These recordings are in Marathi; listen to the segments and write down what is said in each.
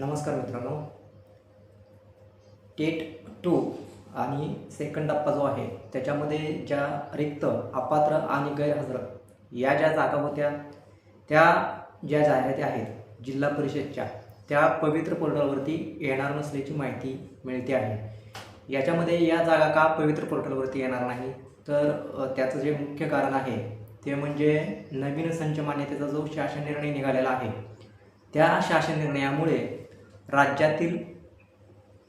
नमस्कार मित्रांनो. टेट टू आणि सेकंड टप्पा जो आहे त्याच्यामध्ये ज्या रिक्त अपात्र आणि गैरहजर या ज्या जागा होत्या त्या ज्या जाहिराती आहेत जिल्हा परिषदच्या त्या पवित्र पोर्टलवरती येणार नसल्याची माहिती मिळते आहे. याच्यामध्ये या जागा का पवित्र पोर्टलवरती येणार नाही? तर त्याचं जे मुख्य कारण आहे ते म्हणजे नवीन संच मान्यतेचा जो शासन निर्णय निघालेला आहे त्या शासन निर्णयामुळे राज्यातील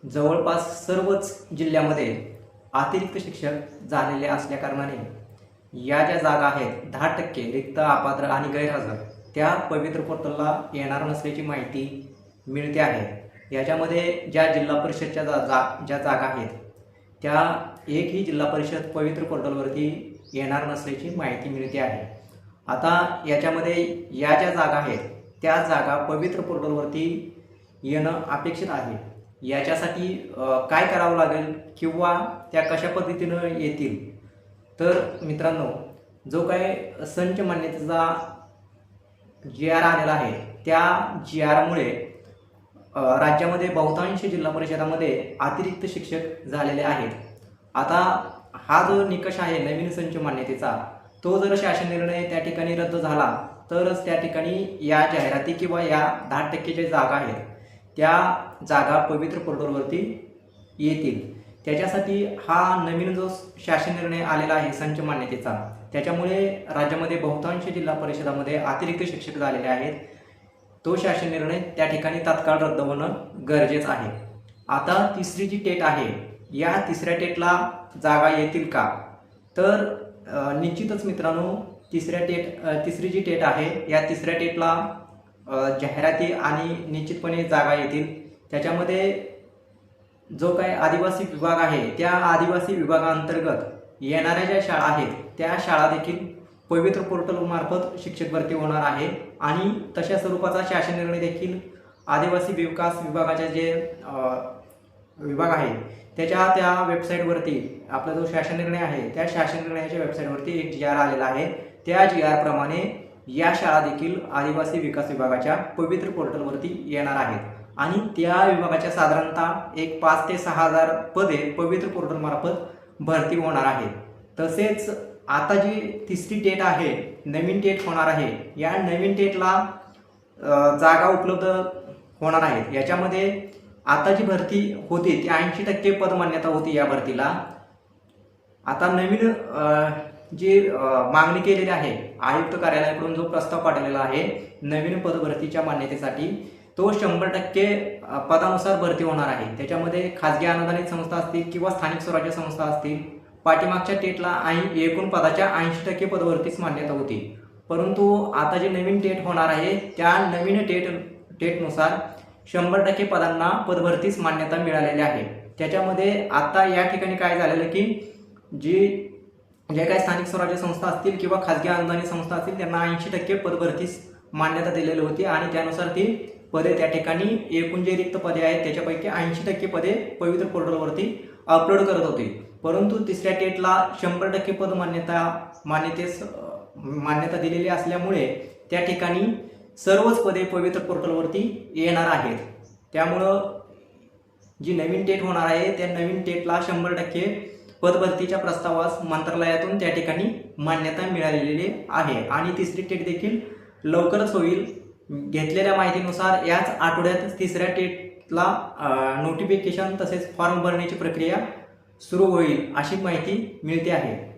जवळपास सर्वच जिल्ह्यामध्ये अतिरिक्त शिक्षक झालेले असल्याकारणाने या ज्या जागा आहेत दहा टक्के रिक्त अपात्र आणि गैरहजर त्या पवित्र पोर्टलला येणार नसल्याची माहिती मिळते आहे. याच्यामध्ये ज्या जिल्हा परिषदच्या जा जा ज्या जागा आहेत त्या एकही जिल्हा परिषद पवित्र पोर्टलवरती येणार नसल्याची माहिती मिळते आहे. आता याच्यामध्ये या ज्या जागा आहेत त्या जागा पवित्र पोर्टलवरती येणं अपेक्षित आहे. याच्यासाठी काय करावं लागेल किंवा त्या कशा पद्धतीनं येतील? तर मित्रांनो जो काय संच मान्यतेचा जी आर आलेला आहे त्या जी आरमुळे राज्यामध्ये बहुतांश जिल्हा परिषदामध्ये अतिरिक्त शिक्षक झालेले आहेत. आता हा जो निकष आहे नवीन संच मान्यतेचा तो जर शासन निर्णय त्या ठिकाणी रद्द झाला तरच त्या ठिकाणी या जाहिराती किंवा या दहा टक्के ज्या जागा आहेत त्या जागा पवित्र पोर्टलवरती येतील. त्याच्यासाठी हा नवीन जो शासन निर्णय आलेला आहे संच मान्यतेचा त्याच्यामुळे राज्यामध्ये बहुतांश जिल्हा परिषदामध्ये अतिरिक्त शिक्षक झालेले आहेत. तो शासन निर्णय त्या ठिकाणी तात्काळ रद्द होणं गरजेचं आहे. आता तिसरी जी टेट आहे या तिसऱ्या टेटला जागा येतील का? तर निश्चितच मित्रांनो तिसऱ्या टेट तिसरी जी टेट आहे या तिसऱ्या टेटला जाहिराती आणि निश्चितपणे जागा येतील. त्याच्यामध्ये जो काही आदिवासी विभाग आहे त्या आदिवासी विभागाअंतर्गत येणाऱ्या ज्या शाळा आहेत त्या शाळा देखील पवित्र पोर्टलमार्फत शिक्षक भरती होणार आहे आणि तशा स्वरूपाचा शासन निर्णय देखील आदिवासी विकास विभागाचे जे विभाग आहे त्याच्या त्या वेबसाईटवरती आपला जो शासन निर्णय आहे त्या शासन निर्णयाच्या वेबसाईटवरती एक जी आर आलेला आहे. त्या जी आरप्रमाणे या शाळा देखील आदिवासी विकास विभागाच्या पवित्र पोर्टलवरती येणार आहेत. आणि त्या विभागाच्या साधारणतः एक पाच ते सहा हजार पदे पवित्र पोर्टलमार्फत भरती होणार आहे. तसेच आता जी तिसरी टेट आहे नवीन टेट होणार आहे या नवीन टेटला जागा उपलब्ध होणार आहेत. याच्यामध्ये आता जी भरती होती ती ऐंशी टक्के पदमान्यता होती या भरतीला. आता नवीन जी मागणी केलेली आहे आयुक्त कार्यालयाकडून जो प्रस्ताव पाठवलेला आहे नवीन पदभरतीच्या मान्यतेसाठी तो शंभर टक्के पदानुसार भरती होणार आहे. त्याच्यामध्ये खाजगी अनुदानित संस्था असतील किंवा स्थानिक स्वराज्य संस्था असतील पाठीमागच्या टेटला ऐं एकूण पदाच्या ऐंशी टक्के पदभरतीच मान्यता होती. परंतु आता जे नवीन टेट होणार आहे त्या नवीन टेट टेटनुसार शंभर टक्के पदांना पदभरतीच मान्यता मिळालेली आहे. त्याच्यामध्ये आता या ठिकाणी काय झालेलं की जी जे काही स्थानिक स्वराज्य संस्था असतील किंवा खाजगी अनुदानित संस्था असतील त्यांना ऐंशी टक्के पदभरतीस मान्यता दिलेली होती आणि त्यानुसार ती पदे त्या ठिकाणी एकूण जे रिक्त पदे आहेत त्याच्यापैकी ऐंशी टक्के पदे पवित्र पोर्टलवरती अपलोड करत होते. परंतु तिसऱ्या टेटला शंभर टक्के पद मान्यता मान्यतेस मान्यता दिलेली असल्यामुळे त्या ठिकाणी सर्वच पदे पवित्र पोर्टलवरती येणार आहेत. त्यामुळं जी नवीन टेट होणार आहे त्या नवीन टेटला शंभर टक्के पदभरतीच्या प्रस्तावास मंत्रालयातून त्या ठिकाणी मान्यता मिळालेली आहे. आणि तिसरी टेट देखील लवकरच होईल. घेतलेल्या माहितीनुसार याच आठवड्यात तिसऱ्या टेटला नोटिफिकेशन तसेच फॉर्म भरण्याची प्रक्रिया सुरू होईल अशी माहिती मिळते आहे.